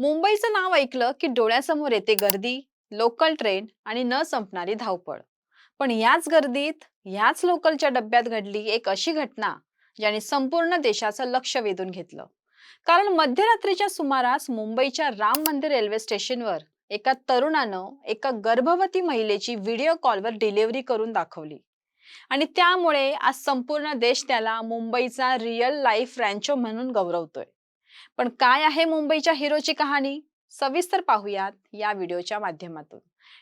मुंबईचं नाव ऐकलं की डोळ्यासमोर येते गर्दी लोकल ट्रेन आणि न संपणारी धावपळ. पण याच गर्दीत याच लोकलच्या डब्यात घडली एक अशी घटना ज्याने संपूर्ण देशाचं लक्ष वेधून घेतलं. कारण मध्यरात्रीच्या सुमारास मुंबईच्या राम मंदिर रेल्वे स्टेशनवर एका तरुणानं एका गर्भवती महिलेची व्हिडिओ कॉलवर डिलिव्हरी करून दाखवली. आणि त्यामुळे आज संपूर्ण देश त्याला मुंबईचा रिअल लाईफ रँचो म्हणून गौरवतोय. पण काय आहे मुंबईच्या हिरोची कहाणी? सविस्तर पाहूयात या व्हिडिओच्या माध्यमातून.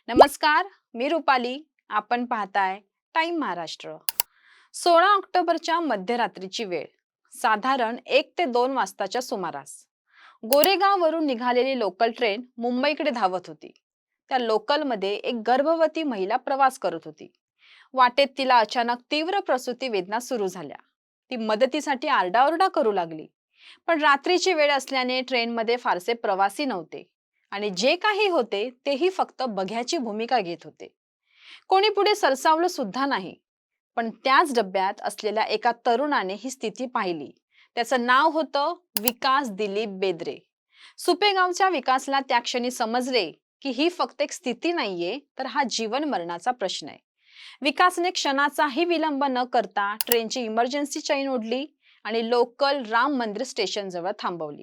नमस्कार मी रुपाली. आपण पाहताय टाइम महाराष्ट्र. सोळा ऑक्टोबरच्या मध्यरात्रीची वेळ साधारण एक ते दोन वाजताच्या सुमारास. गोरेगाववरून निघालेली लोकल ट्रेन मुंबईकडे धावत होती. त्या लोकलमध्ये एक गर्भवती महिला प्रवास करत होती. वाटेत तिला अचानक तीव्र प्रसूती वेदना सुरू झाल्या. ती मदतीसाठी आरडाओरडा करू लागली. पण रात्रीची वेळ असल्याने ट्रेनमध्ये फारसे प्रवासी नव्हते. आणि जे काही होते तेही फक्त बघ्याची भूमिका घेत होते. कोणी पुढे सरसावलं सुद्धा नाही. पण त्याच डब्यात असलेल्या एका तरुणाने ही स्थिती पाहिली. त्याचं नाव होतं विकास दिलीप बेद्रे. सुपेगावच्या विकासला त्या क्षणी समजले की ही फक्त एक स्थिती नाहीये तर हा जीवन मरणाचा प्रश्न आहे. विकासने क्षणाचाही विलंब न करता ट्रेनची इमर्जन्सी चैन ओढली आणि लोकल राम मंदिर स्टेशन जवळ थांबवली.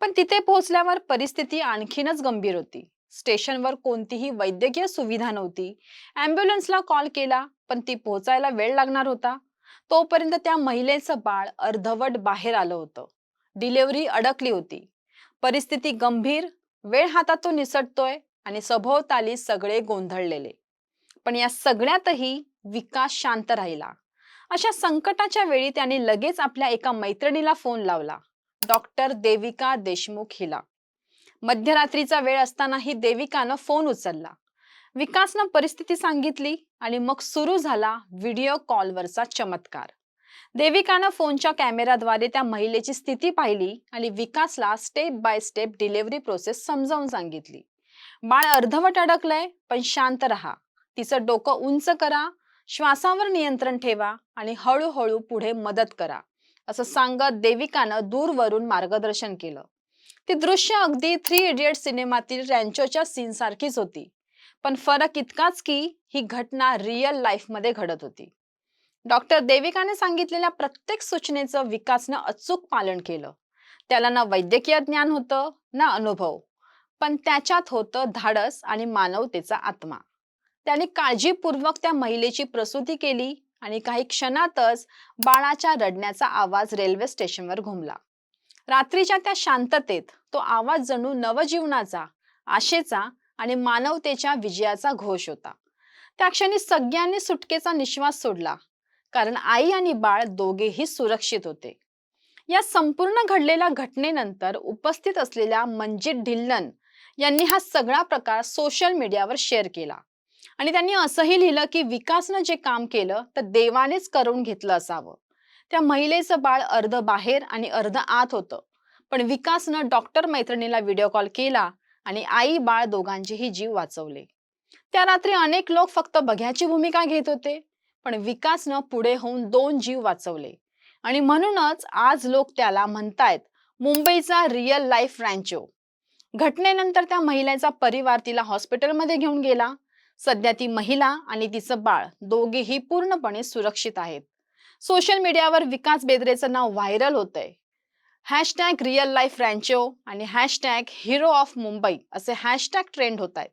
पण तिथे पोहोचल्यावर परिस्थिती आणखीनच गंभीर होती. स्टेशनवर कोणतीही वैद्यकीय सुविधा नव्हती. अँब्युलन्सला कॉल केला पण ती पोहोचायला वेळ लागणार होता. तोपर्यंत त्या महिलेचं बाळ अर्धवट बाहेर आलं होतं. डिलेवरी अडकली होती. परिस्थिती गंभीर वेळ हातातून निसटतोय आणि सभोवताली सगळे गोंधळलेले. पण या सगळ्यातही विकास शांत राहिला. अशा संकटाच्या वेळी त्याने लगेच आपल्या एका मैत्रिणीला फोन लावला. डॉक्टर देविका देशमुख हिला. मध्यरात्रीचा वेळ असतानाही देविकानं फोन उचलला. विकासनं परिस्थिती सांगितली आणि मग सुरू झाला व्हिडिओ कॉलवरचा चमत्कार. देविकानं फोनच्या कॅमेराद्वारे त्या महिलेची स्थिती पाहिली आणि विकासला step by step delivery process समजावून सांगितली. बाळ अर्धवट अडकलंय पण शांत राहा. तिचं डोकं उंच करा. श्वासावर नियंत्रण ठेवा आणि हळूहळू पुढे मदत करा असं सांगत देविकानं दूरवरून मार्गदर्शन केलं. ती दृश्य अगदी थ्री इडियट सिनेमातील रँचोच्या सीन सारखीच होती पण फरक इतकाच की ही घटना रिअल लाईफमध्ये घडत होती. डॉक्टर देविकाने सांगितलेल्या प्रत्येक सूचनेचं विकासनं अचूक पालन केलं. त्याला ना वैद्यकीय ज्ञान होतं ना अनुभव पण त्याच्यात होतं धाडस आणि मानवतेचा आत्मा. त्याने काळजीपूर्वक त्या महिलेची प्रसूती केली आणि काही क्षणातच बाळाच्या रडण्याचा आवाज रेल्वे स्टेशनवर घुमला. रात्रीच्या त्या शांततेत तो आवाज जणू नवजीवनाचा आशेचा आणि मानवतेच्या विजयाचा घोष होता. त्या क्षणी सगळ्यांनी सुटकेचा निश्वास सोडला कारण आई आणि बाळ दोघेही सुरक्षित होते. या संपूर्ण घडलेल्या घटनेनंतर उपस्थित असलेल्या मंजित ढिल्लन यांनी हा सगळा प्रकार सोशल मीडियावर शेअर केला. आणि त्यांनी असंही लिहिलं की विकासनं जे काम केलं तर देवानेच करून घेतलं असावं. त्या महिलेचं बाळ अर्ध बाहेर आणि अर्ध आत होतं. पण विकासनं डॉक्टर मैत्रिणीला व्हिडिओ कॉल केला आणि आई बाळ दोघांचेही जीव वाचवले. त्या रात्री अनेक लोक फक्त बघ्याची भूमिका घेत होते पण विकासनं पुढे होऊन दोन जीव वाचवले. आणि म्हणूनच आज लोक त्याला म्हणतायत मुंबईचा रिअल लाईफ रँचो. घटनेनंतर त्या महिलेचा परिवार तिला हॉस्पिटलमध्ये घेऊन गेला. सध्या ती महिला आणि तिचं बाळ दोघेही पूर्णपणे सुरक्षित आहेत. सोशल मीडियावर विकास बेदरेचं नाव व्हायरल होतंय. हॅशटॅग रिअल लाईफ रँचो आणि हॅशटॅग हिरो ऑफ मुंबई असे हॅशटॅग ट्रेंड होत आहेत.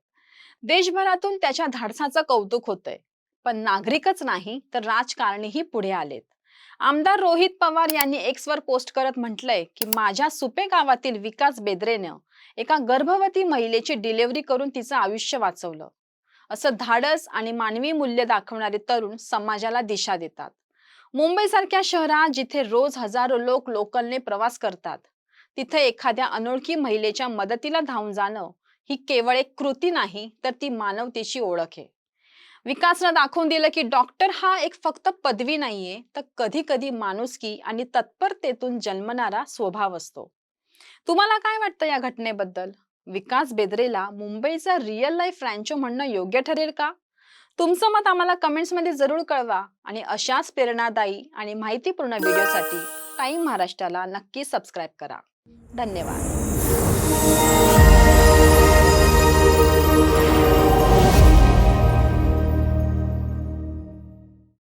देशभरातून त्याच्या धाडसाचं कौतुक होतंय. पण नागरिकच नाही तर राजकारणीही पुढे आलेत. आमदार रोहित पवार यांनी एक्सवर पोस्ट करत म्हटलंय की माझ्या सुपे गावातील विकास बेदरेनं एका गर्भवती महिलेची डिलिव्हरी करून तिचं आयुष्य वाचवलं. असं धाडस आणि मानवी मूल्य दाखवणारे तरुण समाजाला दिशा देतात. मुंबईसारख्या शहरात जिथे रोज हजारो लोक लोकलने प्रवास करतात तिथे एखाद्या अनोळखी महिलेच्या मदतीला धावून जाणं ही केवळ एक कृती नाही तर ती मानवतेची ओळख आहे. विकासनं दाखवून दिलं की डॉक्टर हा एक फक्त पदवी नाहीये तर कधी कधी माणुसकी आणि तत्परतेतून जन्मणारा स्वभाव असतो. तुम्हाला काय वाटतं या घटनेबद्दल? विकास बेदरेला मुंबईचा रिअल लाईफ फ्रँचो म्हणणं योग्य ठरेल का? तुमचं मत आम्हाला कमेंट्समध्ये जरूर कळवा आणि अशाच प्रेरणादायी आणि माहितीपूर्ण व्हिडिओसाठी टाईम महाराष्ट्राला नक्की सबस्क्राईब करा. धन्यवाद.